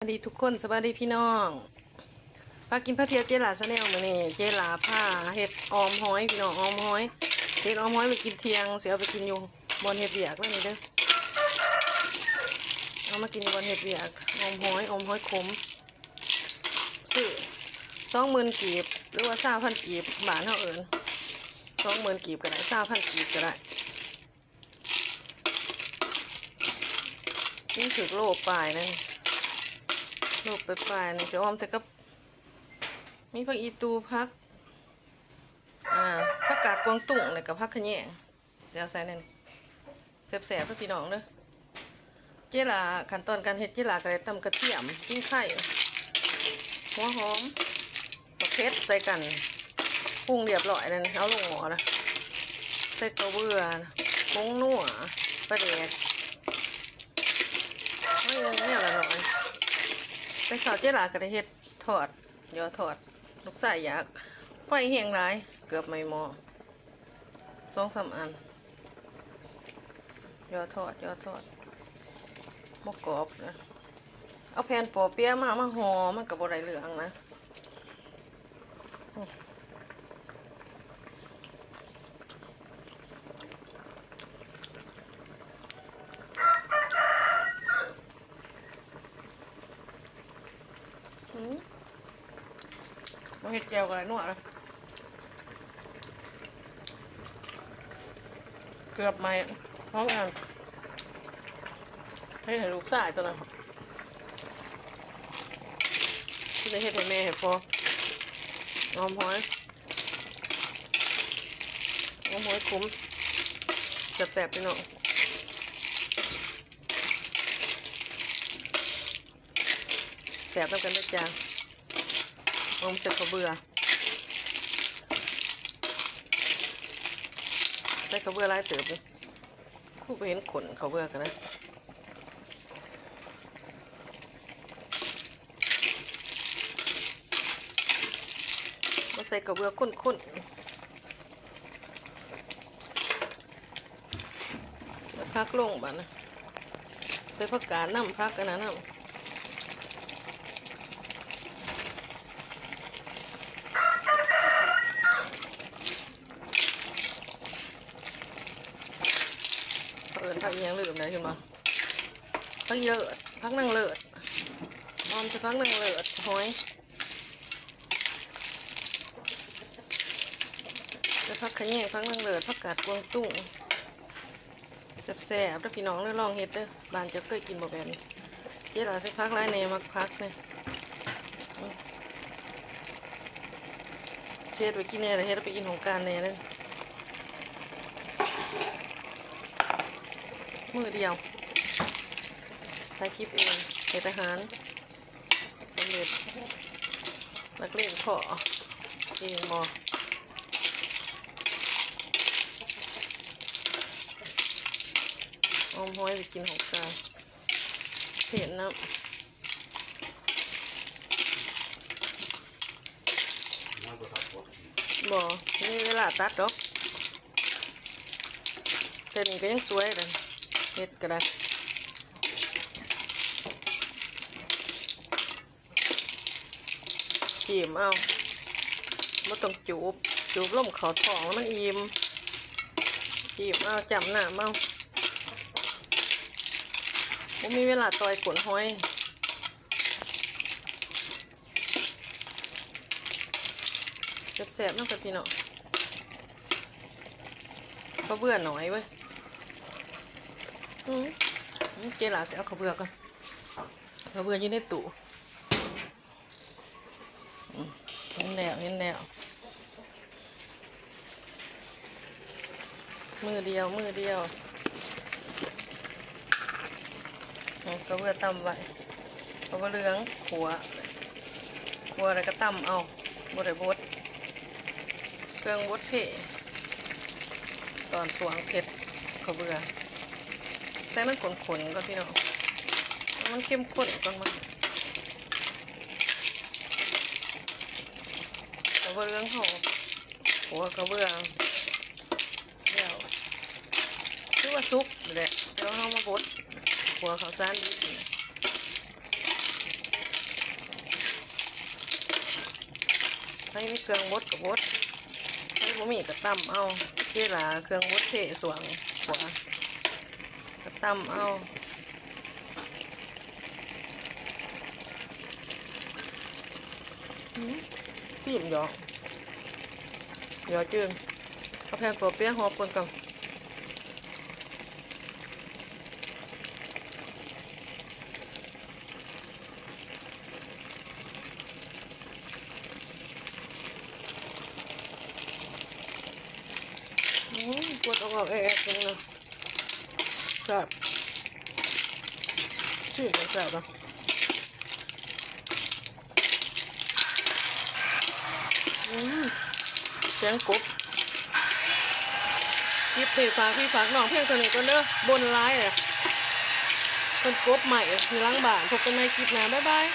สวัสดีทุกคนสวัสดีพี่น้องพากินพระเทียบเจลาซะแนวมื้อนี้เจลาผ้าเห็ดออมห้อยพี่น้องออมห้อยเห็ดออมห้อยไปกินเทียงเสียเอาไปกินอยู่บนเห็ดเบียกไว้นี่เด้อเอามากินอยู่บนเห็ดเบียกออมห้อยออมห้อยขมซื้อสองหมื่นกีบหรือว่าสาพันกีบบาทเท่าเอิญสองหมื่นกีบก็ได้สาพันกีบก็ได้นี่ถือโลปลายนั่น ลูกไปปลายนี่จะอ้อมใส่กับ มีผักอีตูพัก อ่าผักกาดกวางตุ้งเลยกับผักขะแยงจะเอาใส่นั่นแสบๆเพื่อพี่น้องเด้อเจลาขั้นตอนการเฮ็ดเจลาก็ได้ตำกระเทียมชิ้นไข่หัวหอมมะเขือใส่กันปรุงเรียบร้อยนั่นเอาลงหม้อนะใส่กระเบือผงนัวปลาแดกไม่เนี่ยละหน่อย ไปสาวเจ๊หลาก็ได้เฮ็ดทอดยอทอดลูกสายอยาก ไฟเฮียงหลาย เกือบไม่หมอสองสามอันยอทอดยอทอดมกกรอบนะ เอาแผ่นปอเปี๊ยะมามาห่อมันกับบไรเหลืองนะ มาเฮ็ดแจวกันเลยนวดเลยเกือบไหมท้องอันให้ให้ลูกสายตัวนั้นจะเฮ็ดให้แม่ให้พอหอมหอยหอมหอยคุ้มแซ่บๆพี่น้อง แซ่บแล้วกันด้วยจ้าหอมเสร็จก็เบื่อใส่ข้าวเบื่อหลายเติบเลยคู่ไปเห็นขนข้าวเบื่อกันนะมาใส่กระเบือข้นๆใส่พักลงบ้านะใส่ผักกาดน้ำพักกันนะน้ำ อิญพักอีหยังลืมเลยขึ้นมาพักอีเลิศพักนั่งเลิศออมจะพักนั่งเลิศหอยแล้วพักขะแยงพักนังเลิศพักกาดกวงตุ้งแซ่บๆแล้วพี่น้องได้ลองเฮ็ดเด้อบ้านจะเคยกินบ่แบบนี้เจ๊หลาสิพักหลายแหน่มักพักเนี่ยเช็ดไว้กินแน่แล้วเฮ็ดเอไปกินของการแหน่เลย มือเดียวถ่ายคลิปเองเฮ็ดอาหารสำเร็จ นักเรียนขอเองบ่อมห้อยไปกินของกางเผ็ดนะบ่นี่เวลาตัดดอกเส้นก็ยังสวยเลย เฮ็ดก็ได้จีมเอาไม่ต้องจูบ จูบล่มเขาท้องแล้วมันอิ่มจีมเอาจำหน้าเอาผมมีเวลาต่อยกลนห้อยแสบๆน้องกับพี่เน้องก็เบื่อหน่อยเว้ย เจหลาเสียเอาข้าวเบือก่อนข้าวเบื่ออยู่ในตู้เห็นแล้วเห็นแล้ว มือเดียว มือเดียวอืมก็เพื่อตำไว้ก็เลืองขัวขัวอะไรก็ตำเอาบดได้บดเครื่องบดเพ่ตอนสวงเผ็ดเขาเบื่อ ใส่มันขนๆก็พี่น้องมันเข้มข้นก่อนมาตะเรื่องหอมหัวกระเบื้องเดี๋ยวคือว่าซุปแหละเดี๋ยวเรามาบดหัวเขาวสารดีให้มีเครื่องบดกับบดใช้บะมี่กับตั้มเอาที่หลาเครื่องบดเทสวงหัว ตำเอาอืมจิ้มหยอกหยอกจืนเอาแผ่นปอเปี๊ยะหอมปนกันอืมกดออกๆแอกๆตรงนั้น ซ่บชื่อแซ่บนะเสียงกบคลิปตีฝากพี่ฝากน้องเพียงเท่านี้ก็เด้อบนไลน์อะคนกบใหม่ที่ล้างบ้านพบกันในคลิปหน้าบ๊ายบาย